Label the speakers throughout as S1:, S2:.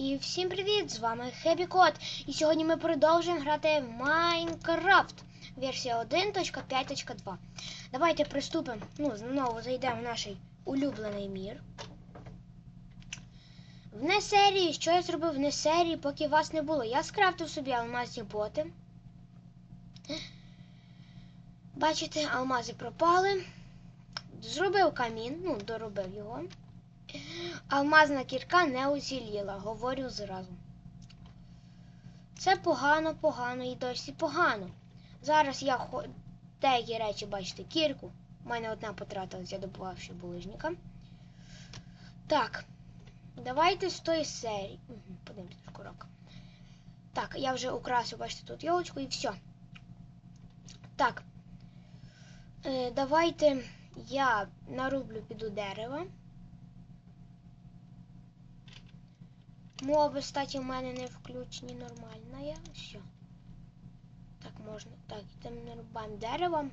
S1: І всім привіт! З вами Хеппі Кот. І сьогодні ми продовжуємо грати в Майнкрафт. Версія 1.5.2. Давайте приступимо. Ну, знову зайдемо в наш улюблений мір. Вне серії, що я зробив вне серії, поки вас не було. Я скрафтив собі алмазні боти. Бачите, алмази пропали. Зробив камін, ну, доробив його. Алмазна кірка не уціліла, говорю зразу. Це погано, погано і досі погано. Зараз я хо... деякі речі, бачите, кірку. У мене одна потратилась, я добував ще булижника. Так, давайте з тої серії. Угу, подивимось шкурок. Так, я вже украсив, бачите, тут йолочку і все. Так. Е, давайте я нарублю піду дерева. Мови, кстати, в мене не включені нормально. Я все. Так можна. Так, йдемо нарубаємо дерево.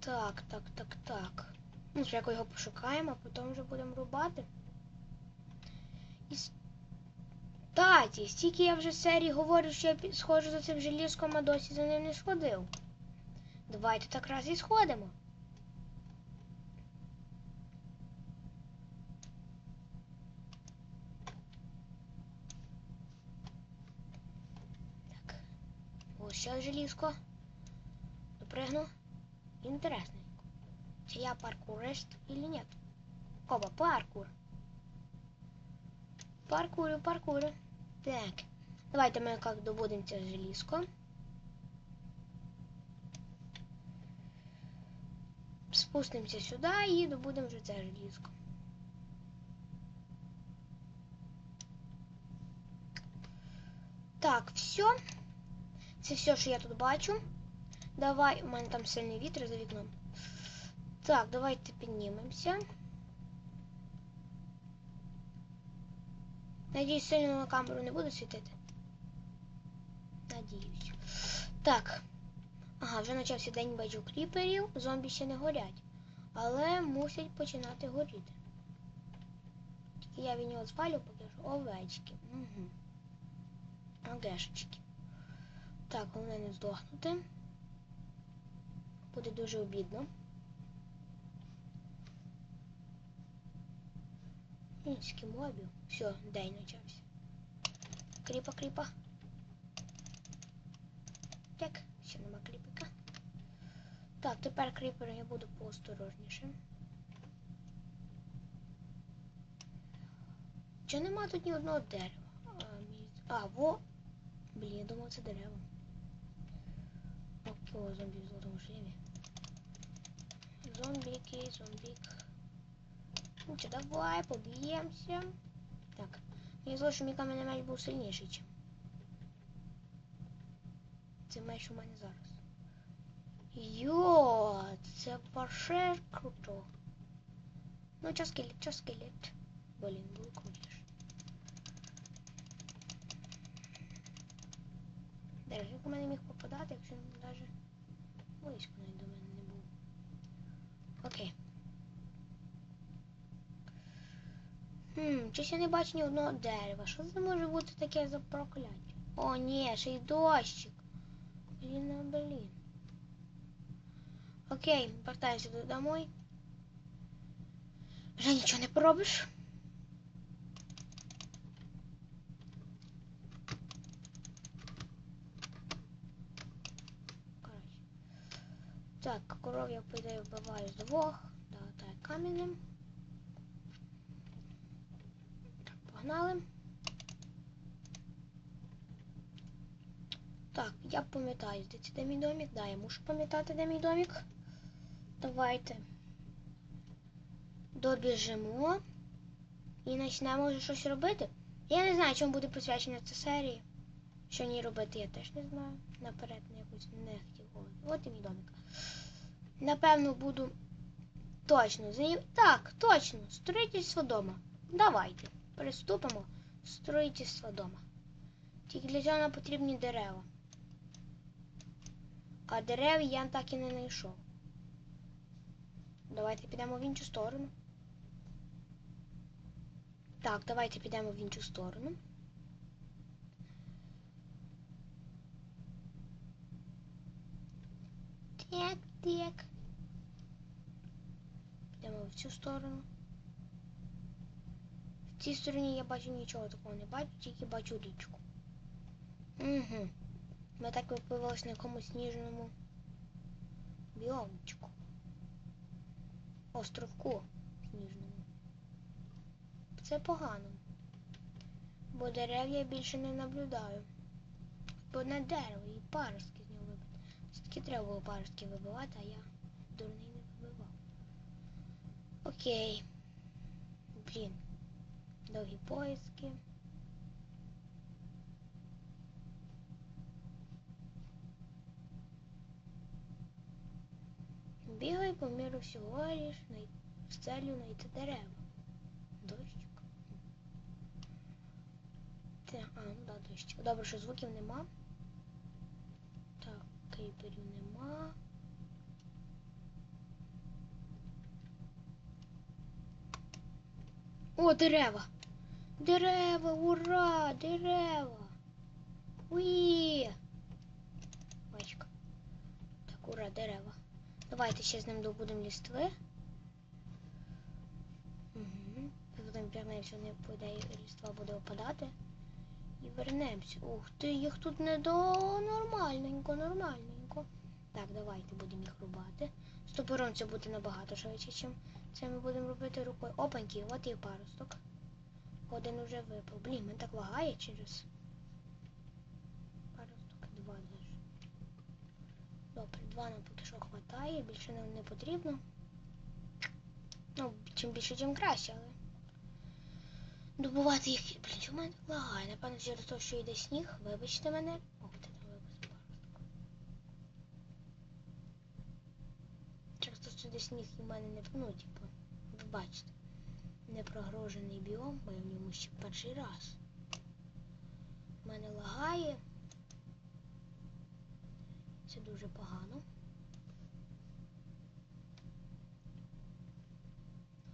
S1: Так, так, так, так. Ну, спочатку його пошукаємо, а потім вже будемо рубати. І Таті, стільки я вже серії говорю, що я сходжу за цим желізком, а досі за ним не сходив. Давайте так раз і сходимо. Ще желізко. Допрыгну. Интересненько. Чи я паркурист или нет? Оба, паркур. Паркурю, паркурю. Так. Давайте ми як добудемо це желізко. Спустимося сюди і добудемо вже це желізко. Так, все. Це все, що я тут бачу. Давай, у мене там сильний вітер за вікном. Так, давайте піднімемося. Надіюсь, сильно на камеру не буду світити. Надіюсь. Так. Ага, вже почався день бачу кріперів. Зомбі ще не горять. Але мусять починати горіти. Тільки я від нього звалю, поки що овечки. Угу. Огешечки. Так, головне не здохнути. Буде дуже обідно. Скільки мобів. Все, день почався. Кріпа, кріпа. Так, ще нема кріпика. Так, тепер кріпер я буду поосторожніше. Чи нема тут ні одного дерева? А во. Блін, я думав, це дерево. О, зомбі в золотому шлемі. Зомбіки, зомбік. Ну що, давай, поб'ємося. Так. Мені зло, що мій кам'яний меч був сильніший, чим. Це меч у мене зараз. Йо, це паше круто. Ну, чо скелет, чо скелет. Блін, було як у мене міг попадати, якщо він навіть близько до мене не був. Окей. Хм, щось я не бачу ні одного дерева. Що це може бути таке за прокляття? О, ні, ще й дощик. Блін, а блін. Окей, вертаємося домой. Вже нічого не поробиш. Коротше. Так, коров я по з двох. Да, так, камінним. Так, погнали. Так, я пам'ятаю, це де мій домик. Да, я мушу пам'ятати, де мій домик. Давайте. Добіжимо. І почнемо вже щось робити. Я не знаю, чому буде присвячена ця серія. Що ній робити, я теж не знаю. Наперед не якусь не хотів. От і мій домик. Напевно, буду точно за Так, точно. Строїтельство дома. Давайте. Приступимо. Строїтельство дома. Тільки для цього нам потрібні дерева. А дерев я так і не знайшов. Давайте підемо в іншу сторону. Так, давайте підемо в іншу сторону. Так, так. Підемо в цю сторону. В цій стороні я бачу нічого такого не бачу, тільки бачу річку. Угу. Ми так випливалися на якомусь сніжному біомчику. Островку сніжному. Це погано. Бо дерев я більше не наблюдаю. Бо одне дерево і вибити. Все-таки треба було паростки вибивати, а я дурний не вибивав. Окей. Блін. Довгі поиски. Бігай по міру всього лиш з целью знайти дерева. Дощик. Це, а, ну да, дощик. Добре, що звуків нема. Так, кріперів нема. О, дерева! Дерева, ура! Дерева! Уї! Бачка. Так, ура, дерева. Давайте ще з ним добудемо лістви. Угу. Потім вернемося, не буде ліства буде опадати. І вернемося. Ух ти, їх тут не до нормальненько, нормальненько. Так, давайте будемо їх рубати. З топором це буде набагато швидше, чим це ми будемо робити рукою. Опаньки, от і паросток. Один уже випав. Блін, мен так лагає через. Паросток, два даже. Добре, два нам поки що хватає, більше нам не потрібно. Ну, чим більше, тим краще, але. Добувати їх. Блін, чому мене лагає? Напевно, через те, що йде сніг. Вибачте мене. Ох, ти там паросток. Через те, що йде сніг і в мене не. Ну, типу, ви бачите. Не прогрожений біом, бо я в ньому ще перший раз. В мене лагає. Це дуже погано.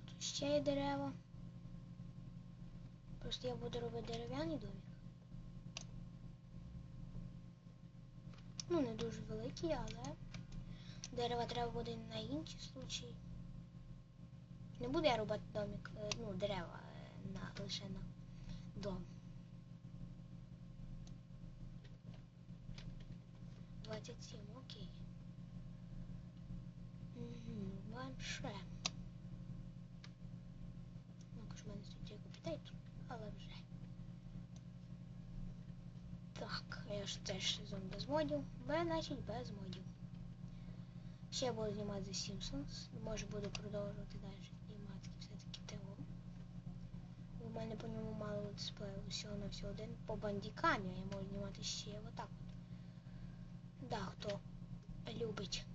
S1: Тут ще є дерева. Просто я буду робити дерев'яний домик. Ну, не дуже великий, але дерева треба буде на інші случаї. Не буду я робити домик, е, ну, дерева е, на, лише на дом. 27, окей. Угу, ванше. Ну, ж в мене тут є капітейт, але вже. Я ж теж сезон без модів. Б, значить, без модів. Ще буду знімати The Simpsons. Може буду продовжувати далі знімати все-таки ТО. У мене по ньому мало дисплею, всього на всього один. По бандікамі я можу знімати ще отак от. Да, хто любить.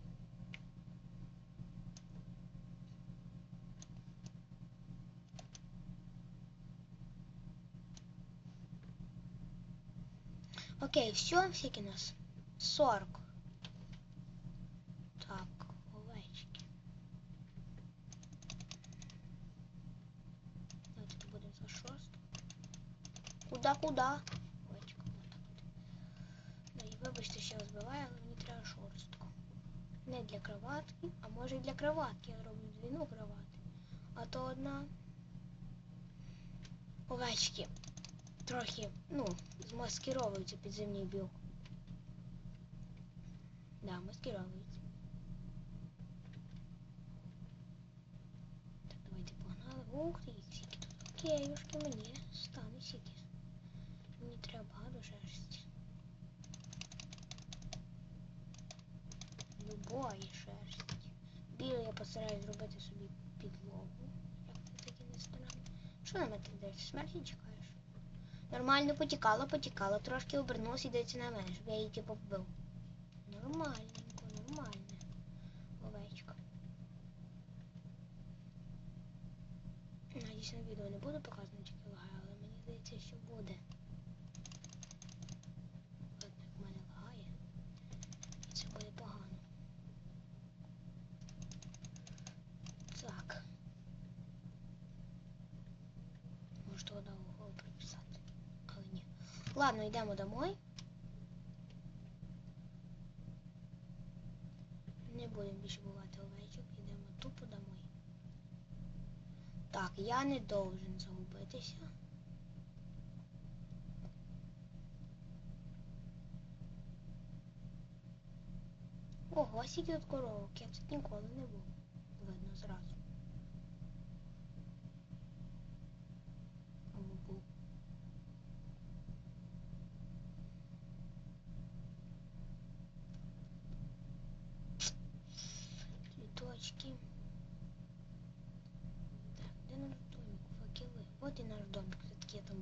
S1: Окей, все, всякий нас. 40. Так, овечки. Давайте будемо за шост. Куда, куда? Овечка, вот так от. Ну і вибачте, що я збиваю, але мені треба шорстку. Не для кроватки, а може і для кроватки. Я роблю двійну кровати. А то одна. Овечки. Трохи, ну, змаскировуються підземний біом. Да, маскировуються. Так, давайте погнали. Ух ти, скільки тут. Окей, юшки мені стане сіки. Мені треба багато шерсті. Любої шерсті. Білу я постараюсь зробити собі підлогу. Як це таки не странно. Що на мене ти десь? Смерті чекаєш? Нормально потікало, потікало, трошки обернулась і йдеться на мене, щоб я її типу побив. Нормальненько, нормальне. Овечка. Надіюсь, на відео не буду показувати чи лагає, але мені здається, що буде. От як в мене лагає. І це буде погано. Так. Може Ладно, йдемо домой. Не будемо більше бувати овечок, йдемо тупо домой. Так, я не должен загубитися. Ого, скільки тут коровок, я тут ніколи не був. Видно зразу. Або був. Цвіточки. Так, де наш домик? Факели. От і наш домик.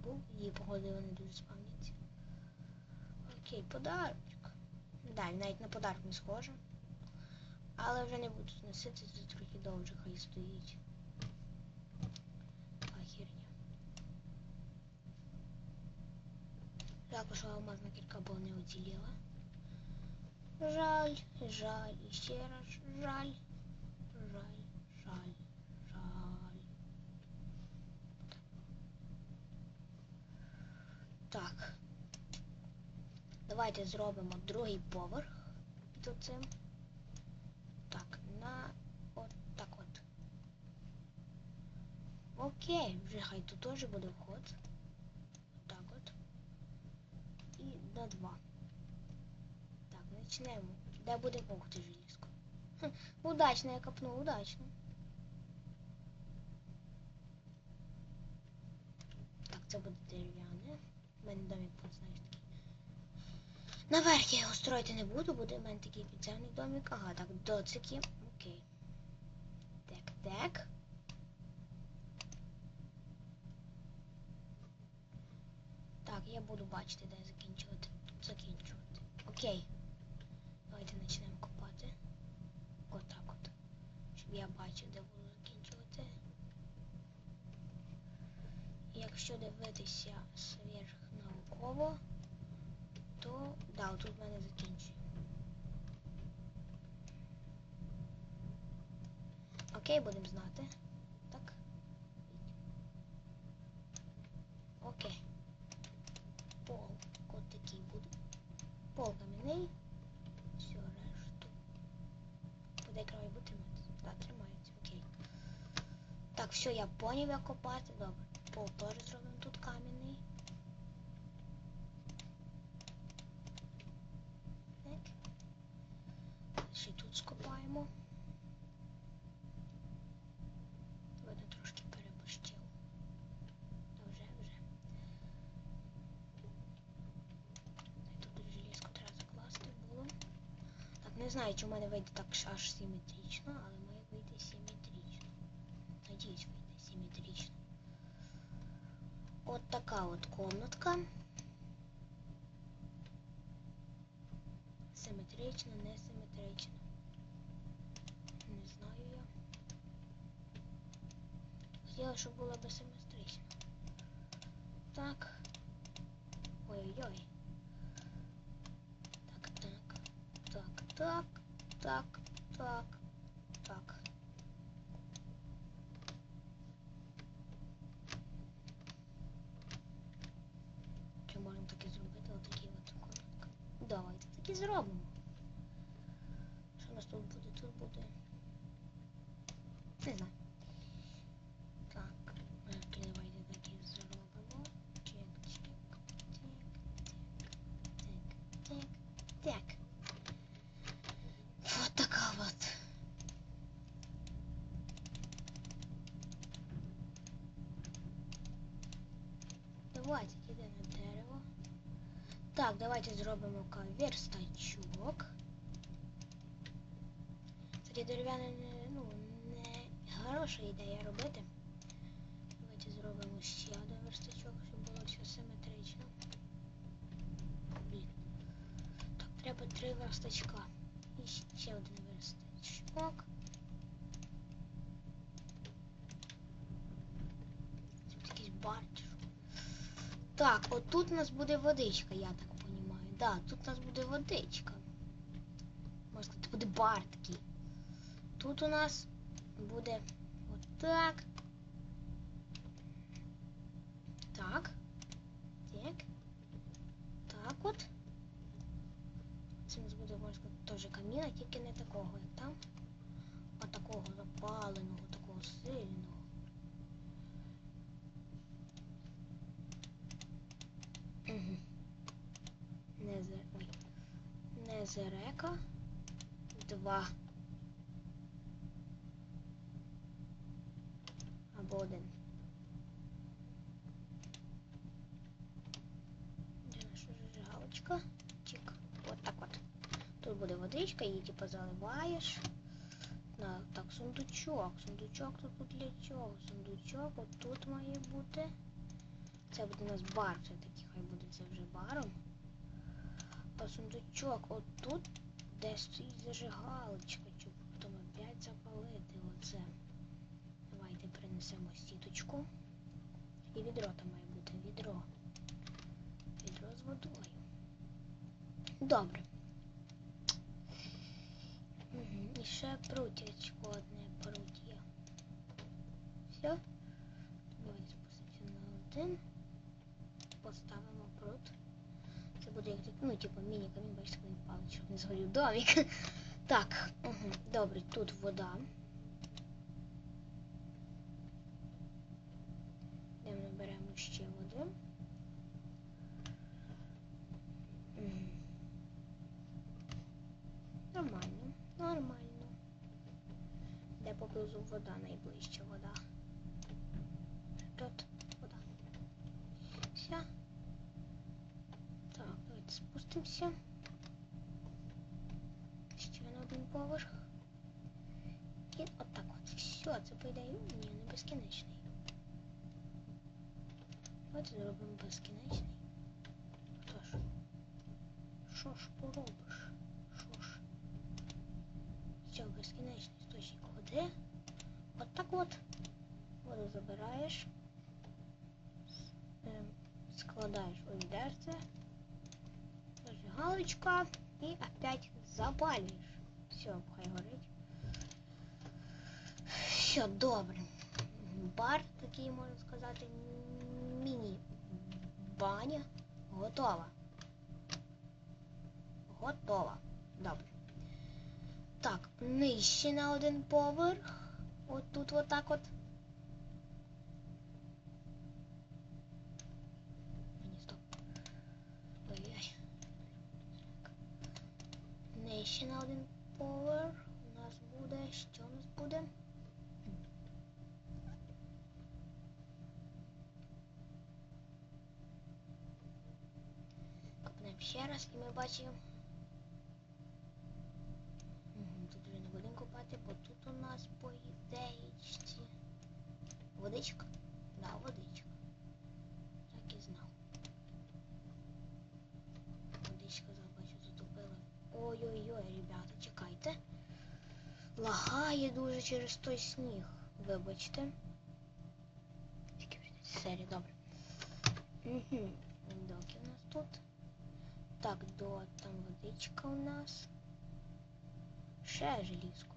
S1: Був, і походу вони дуже спавняться. Окей, подарочок. Да, навіть на подарок не схоже. Але вже не буду носити, це трохи довше хай стоїть. Херня. Жалко, алмазна кірка була не уціліла. Жаль, жаль, і ще раз. Жаль, жаль, жаль. Так. Давайте зробимо другий поверх під оцим. Так, на от так от. Окей, вже хай тут теж буде вход. Так от. І на два. Так, почнемо. Де буде ти желізко. Удачно я копнув, удачно. Так, це буде дерев'яне. У мене домик. Наверх я його строїти не буду, буде в мене такий підземний домик. Ага, так, доцики. Окей. Так, так. Так, я буду бачити, де закінчувати. Закінчувати. Окей. Давайте почнемо копати. Отак от. Щоб я бачив, де буду закінчувати. Якщо дивитися зверх науково, то да, тут в мене закінчує. Окей, будемо знати. Так. Окей. Пол. От такий буде. Пол кам'яний. Все, решту. Буде край буде триматися. Так, тримається, окей. Так, все, я поняв, як копати. Добре. Пол теж зробимо тут кам'яний. Так. Ще тут скопаємо. Видно, трошки переборщив. Та вже, вже. Та Тут желізку треба закласти було. Чи в мене вийде так аж симетрично, але має вийти симетрично. Надіюсь, вийде симетрично. От така от комнатка. Симетрично, не симетрично. Не знаю я. Хотіла, щоб було би симетрично. Так. Ой-ой-ой. Так, так. Так, так, так, так. Чи можемо таке зробити? Отакі от комнатки. Давайте такі зробимо. Що у нас тут буде? Тут буде. Не знаю. Так, давайте такі зробимо. Так. Вот така вот. Давайте йде на дерево. Так, давайте зробимо верстачок. Кстати, дерев'яне не, ну, не хороша ідея робити. Давайте зробимо ще один верстачок, щоб було все симетрично. Блін. Так, треба три верстачка. І ще один верстачок. тут у нас буде водичка, я так розумію. Да, тут у нас буде водичка. Можна це буде бар такий. Тут у нас буде отак. Так. Так. Так от. Це у нас буде, можна теж каміна, тільки не такого, як там. А такого запаленого, такого сильного. Незерека. Два. Або один. Де наша зажигалочка? Чик. От так от. Тут буде водичка, її типу заливаєш. На, так, сундучок. Сундучок тут для чого? Сундучок от тут має бути. Це буде у нас бар все-таки, хай буде це вже баром. А сундучок от тут, де стоїть зажигалочка, щоб потім опять запалити оце. Давайте принесемо сіточку. І відро там має бути, відро. Відро з водою. Добре. Угу. І ще прутячко одне пруття. Все. Давайте спустимося на один. Поставимо. Це буде як ну, типу міні-камін, бачите, коли палить, щоб не згорів домик. Так, угу. добре, тут вода. Де ми беремо ще води. Нормально, нормально. Де поблизу вода, найближча вода. Тут вода. Все. Так, давайте спустимося. Ще на один поверх. І отак от. Все, це по ідеї. Ні, не безкінечний. Давайте зробимо безкінечний. Хто ж? Що ж поробиш? Що ж? Все, безкінечний істочник води. От так от. Воду забираєш. с- ем, Складаєш у відерце. Зажигалочка. І опять запалюєш. Все, хай горить. Все, добре. Бар, такий можна сказати, міні баня готова. Готова. Добре. Так, нижче на один поверх. От тут отак от. Нижче на один поверх. У нас буде. Що у нас буде? Копнемо ще раз і ми бачимо. Тут вже не будемо копати, бо тут у нас по ідеєчці. Водичка? Лагає дуже через той сніг. Вибачте. Тільки вже ця серія, добре. Угу. Доки у нас тут. Так, до там водичка у нас. Ще желізко,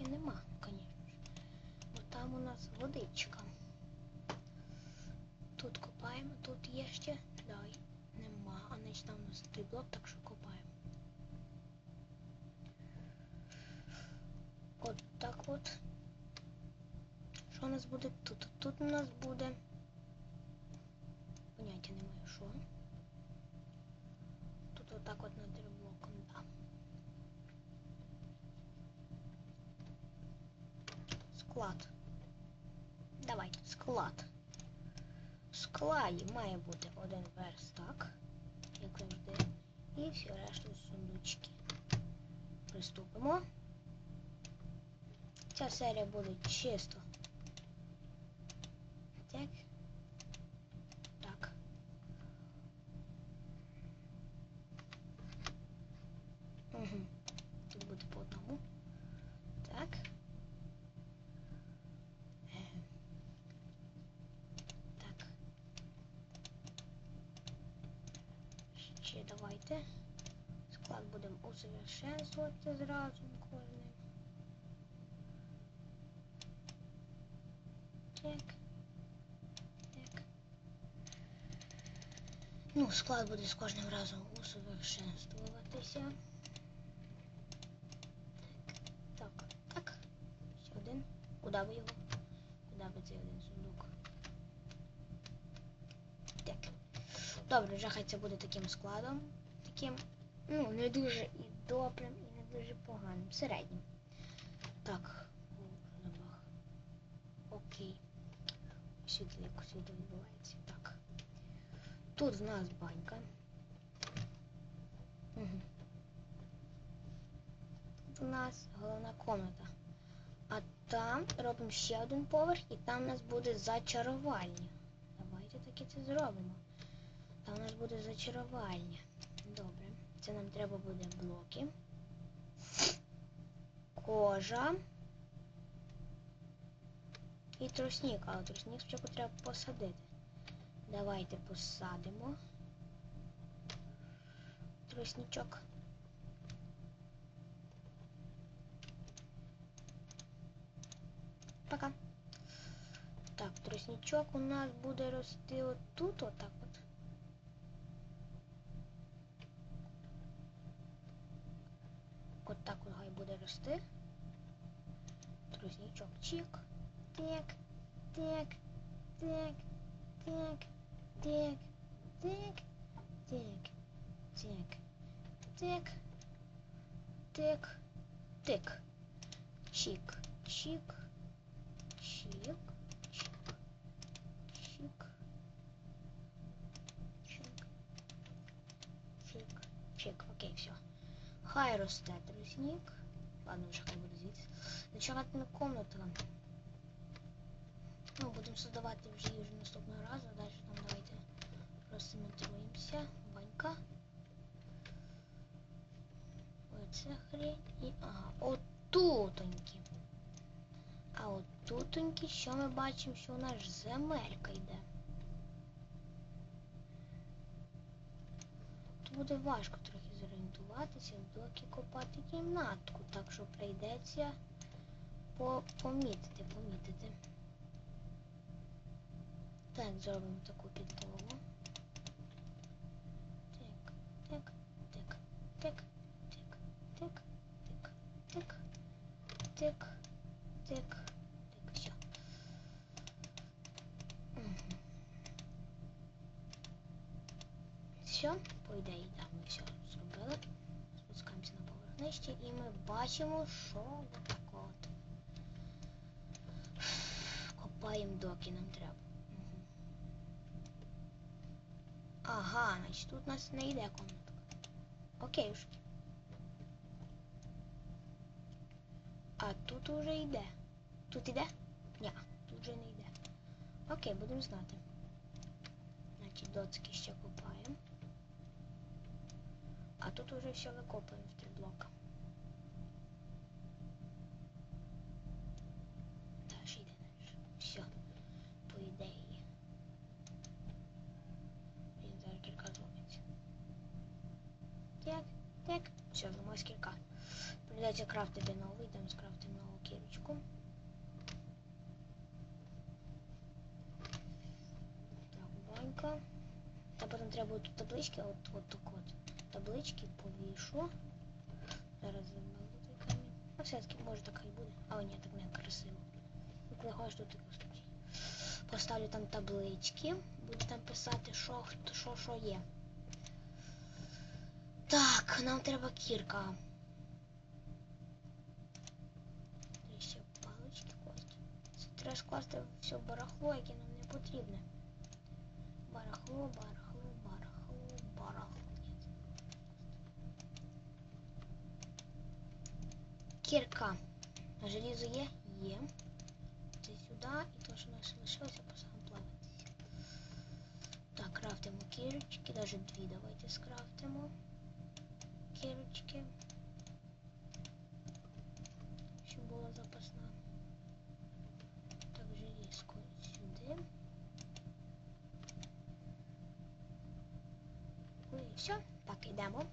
S1: Таки нема, звісно. Бо там у нас водичка. Тут копаємо, тут є ще. Дай. Нема. А значить у нас той блок, так що копаємо. От так от. Що у нас буде тут? Тут у нас буде. Поняття немає, що. Тут отак от над блоком, да. Склад. Давай, склад. В складі має бути один верстак, як завжди. І всі решту сундучки. Приступимо. Ця серія буде чисто. Так. Так. Угу. Тут буде по одному. Так. Е. Так. Ще давайте. склад будемо усовершенствувати зразу кожний. Так. Так. Ну, склад буде з кожним разом усовершенствуватися. Так, так, так. Ще один. Куди би його? Куди би цей один сундук? Так. Добре, вже хай це буде таким складом. Таким, ну, не дуже і добрим, і не дуже поганим. Середнім. Так. О, запах. Окей. Світло, як світло відбувається. Так. Тут в нас банька. Угу. Тут у нас головна комната. А там робимо ще один поверх, і там у нас буде зачарувальня. Давайте таки це зробимо. Там у нас буде зачарувальня. Добре. Це нам треба буде блоки. Кожа. І тростник, але тростник спочатку треба посадити. Давайте посадимо. Тросничок. Пока. Так, тросничок у нас буде рости отут, отак от. От так от хай буде рости. Тросничок чик. Так, так, так, так, так, так, так, так, так, так, так. Чик, чик, чик, чик, чик, чик, чик, чик. Окей, все. Хай росте трусник. Ладно, вже хай буде звідси. Зачаровательна комната. Ну, будемо создавати вже вже наступного разу. Далі там давайте розцементуємося. Банька. Оце хрень. І ага, отутоньки. А отутоньки, що ми бачимо, що у нас земелька йде. Тут буде важко трохи зорієнтуватися, доки копати кімнатку, так що прийдеться по помітити, помітити. Так, зробимо таку підлогу. Так, так, так, так, так, так, так, так, так, так, так, все. Все, по ідеї, да, ми все зробили. Спускаємося на поверх нижче і ми бачимо, що от. Копаємо доки нам треба. Ага, значить тут у нас не йде комнатка. Окей уж. А тут уже йде. Тут йде? Ні, тут вже не йде. Окей, будемо знати. Значить, доцки ще копаємо. А тут уже все викопуємо в три блока. Так, ще йде далі. Все. По ідеї. Він зараз кілька зловиться. Так, Все, зламалась кілька. Придеться крафтити новий, там скрафтимо нову кірочку. Так, банька. Та потім треба тут таблички, от, от так от. Таблички повішу. Зараз заберу той камінь. А все-таки може так і буде. А ні, так не красиво. Ну, ходиш тут тут. Поставлю там таблички. Буду там писати, що що, що є. Так, нам треба кірка. Ще палички класти. Це треба скласти все барахло, яке нам не потрібне. Барахло, барахло, барахло, барахло. Ні. Кірка. Желізо є? Є. Це сюди і то, що нас лишилося, поставимо плаватися. Так, крафтимо кірочки, навіть дві давайте скрафтимо. Кірочки. Щоб була запасна. Так, желізку сюди. Ну і все. Так, йдемо.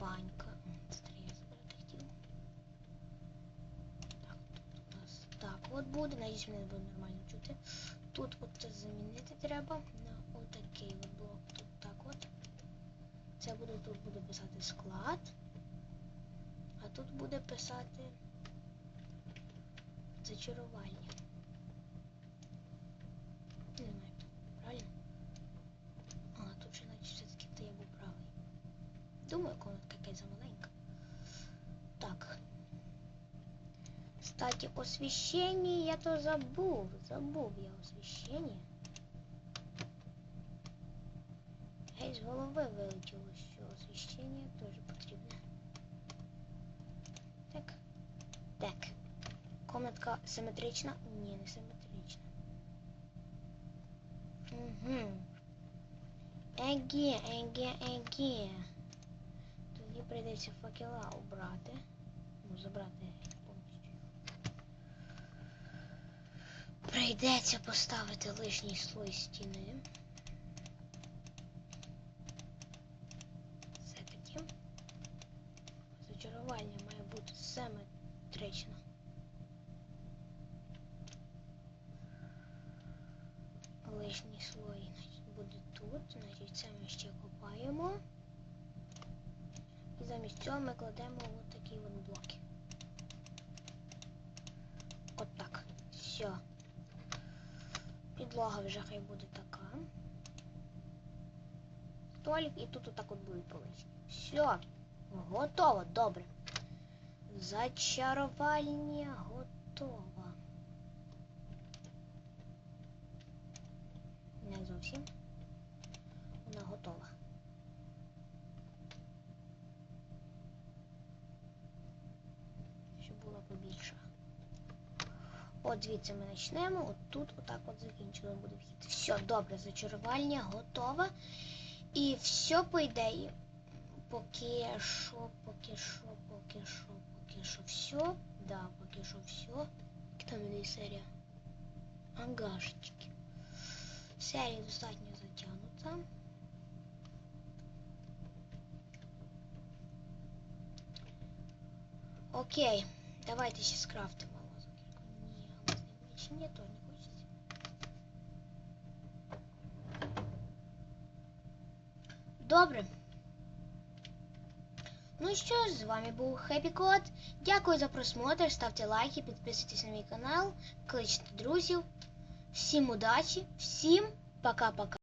S1: банька. Так, нас так от буде. Надіюсь, мене буде нормально чути. Тут от це замінити треба на отакий от блок. Це буде тут буде писати склад. А тут буде писати зачарування. Не знаю, правильно? А, тут же значить все-таки то я був правий. Думаю, комнатка якась замаленька. Так. Кстати, освещение я то забув. Забув я освещение. Гей, з голови вилетіло, що освіщення теж потрібне. Так. Так. Комнатка симетрична? Ні, не симетрична. Угу. Еге, еге, еге. Тоді прийдеться факела убрати. Ну, забрати повністю. Прийдеться поставити лишній слой стіни. Все-таки. Зачарування має бути симетрично. Лишній слой буде тут, значить це ми ще копаємо. І замість цього ми кладемо от такі от блоки. От так. Все. Підлога вже хай буде така. Столик і тут отак от будуть полички. Все. Готово, добре. Зачарування готово. Не зовсім. Вона готова. Щоб було побільше. От звідси ми почнемо, от тут отак от закінчили буде вхід. Все, добре, зачарування готово. І все по ідеї. Поки що, поки що, поки що, поки що все. Да, поки що все. Яка там іде серія? Ангашечки. Серія достатньо затягнута. Окей, давайте ще скрафтимо алмазну кірку. Ні, алмазний меч. Ні, то не хочеться. Добре. Ну що ж, з вами був Хеппі Кот. Дякую за просмотр. Ставте лайки, підписуйтесь на мій канал, кличте друзів. Всім удачі, всім пока-пока.